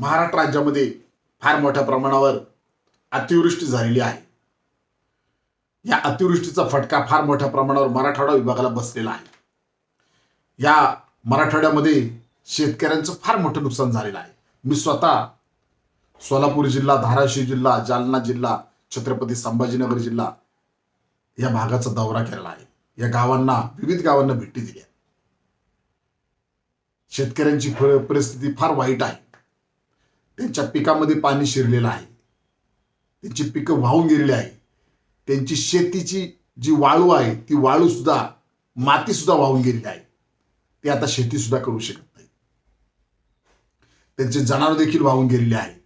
महाराष्ट्र राज्यामध्ये फार मोठ्या प्रमाणावर अतिवृष्टी झालेली आहे. या अतिवृष्टीचा फटका फार मोठ्या प्रमाणावर मराठवाडा विभागाला बसलेला आहे. या मराठवाड्यामध्ये शेतकऱ्यांचं फार मोठं नुकसान झालेलं आहे. मी स्वतः सोलापूर जिल्हा धाराशिव जिल्हा जालना जिल्हा छत्रपती संभाजीनगर जिल्हा या भागाचा दौरा केलेला आहे. या गावांना विविध गावांना भेटी दिल्या शेतकऱ्यांची परिस्थिती फार वाईट आहे. त्यांच्या पिकामध्ये पाणी शिरलेलं आहे. त्यांची पिकं वाहून गेलेली आहे. त्यांची शेतीची जी वाळू आहे ती वाळू सुद्धा माती सुद्धा वाहून गेलेली आहे. ते आता शेती सुद्धा करू शकत नाही. त्यांचे जनावर देखील वाहून गेलेले आहेत.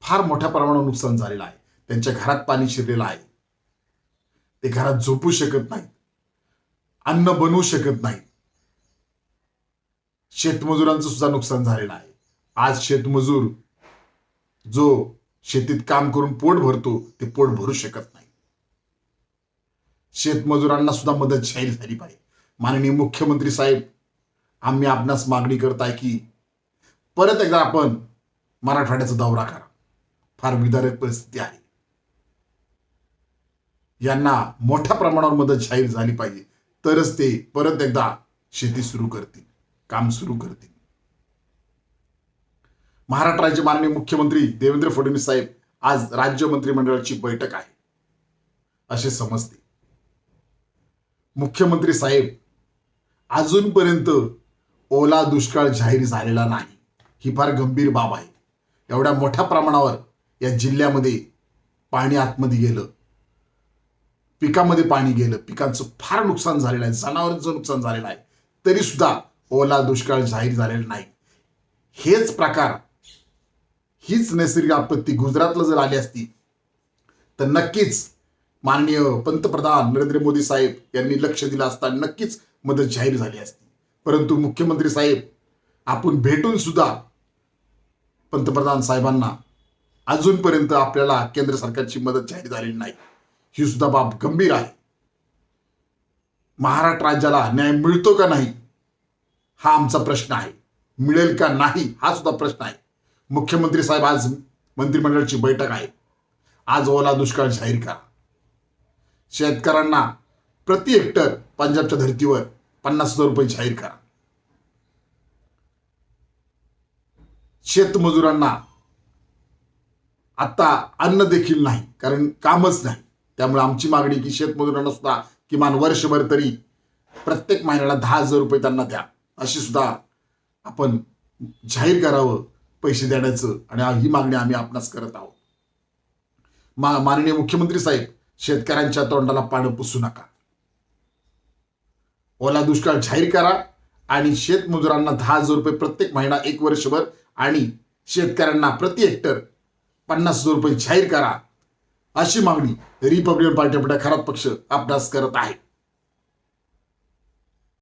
फार मोठ्या प्रमाणावर नुकसान झालेलं आहे. त्यांच्या घरात पाणी शिरलेलं आहे. ते घरात झोपू शकत नाहीत. अन्न बनवू शकत नाहीत. शेतमजुरांचं सुद्धा नुकसान झालेलं आहे. आज शेतमजूर जो शेतीत काम करून पोट भरतो ते पोट भरू शकत नाही. शेतमजुरांना सुद्धा मदत जाहीर झाली पाहिजे. माननीय मुख्यमंत्री साहेब आम्ही आपणास मागणी करत आहे की परत एकदा आपण मराठवाड्याचा दौरा करा. फार विदारक परिस्थिती आहे. यांना मोठ्या प्रमाणावर मदत जाहीर झाली पाहिजे. तरच ते परत एकदा शेती सुरू करतील काम सुरू करतील. महाराष्ट्र राज्य माननीय मुख्यमंत्री देवेंद्र फडणवीस साहेब आज राज्य मंत्रिमंडळाची बैठक आहे. असे समजते. मुख्यमंत्री साहेब अजूनपर्यंत ओला दुष्काळ जाहीर झालेला नाही. ही फार गंभीर बाब आहे. एवढ्या मोठ्या प्रमाणावर या जिल्ह्यामध्ये पाणी आतमध्ये गेलं. पिकामध्ये पाणी गेलं. पिकांचं फार नुकसान झालेलं आहे. जनावरांचं नुकसान झालेलं आहे. तरी सुद्धा ओला दुष्काळ जाहीर झालेला नाही. हेच प्रकार हीच नैसर्गिक आपत्ती गुजरातला जर आली असती तर नक्कीच माननीय पंतप्रधान नरेंद्र मोदी साहेब यांनी लक्ष दिलं असता नक्कीच मदत जाहीर झाली असती. परंतु मुख्यमंत्री साहेब आपण भेटून सुद्धा पंतप्रधान साहेबांना अजूनपर्यंत आपल्याला केंद्र सरकारची मदत जाहीर झालेली नाही. ही सुद्धा बाब गंभीर आहे. महाराष्ट्र राज्याला न्याय मिळतो का नाही? हा आमचा प्रश्न आहे. मिळेल का नाही? हा सुद्धा प्रश्न आहे. मुख्यमंत्री साहेब आज मंत्रिमंडळाची बैठक आहे. आज ओला दुष्काळ जाहीर करा. शेतकऱ्यांना प्रति हेक्टर पंजाबच्या धर्तीवर पन्नास हजार रुपये जाहीर करा. शेतमजुरांना आता अन्न देखील नाही कारण कामच नाही. त्यामुळे आमची मागणी की शेतमजुरांना सुद्धा किमान वर्षभर तरी प्रत्येक महिन्याला दहा हजार रुपये त्यांना द्या. अशी सुद्धा आपण जाहीर करावं. पैसे देण्याचं आणि ही मागणी आम्ही आपणास करत आहोत. मा माननीय मुख्यमंत्री साहेब शेतकऱ्यांच्या तोंडाला पानं पुसू नका. ओला दुष्काळ जाहीर करा आणि शेतमजुरांना दहा हजार रुपये प्रत्येक महिना एक वर्षभर आणि शेतकऱ्यांना प्रति हेक्टर पन्नास हजार रुपये जाहीर करा अशी मागणी रिपब्लिकन पार्टी आपल्या खराब पक्ष आपणास करत आहे.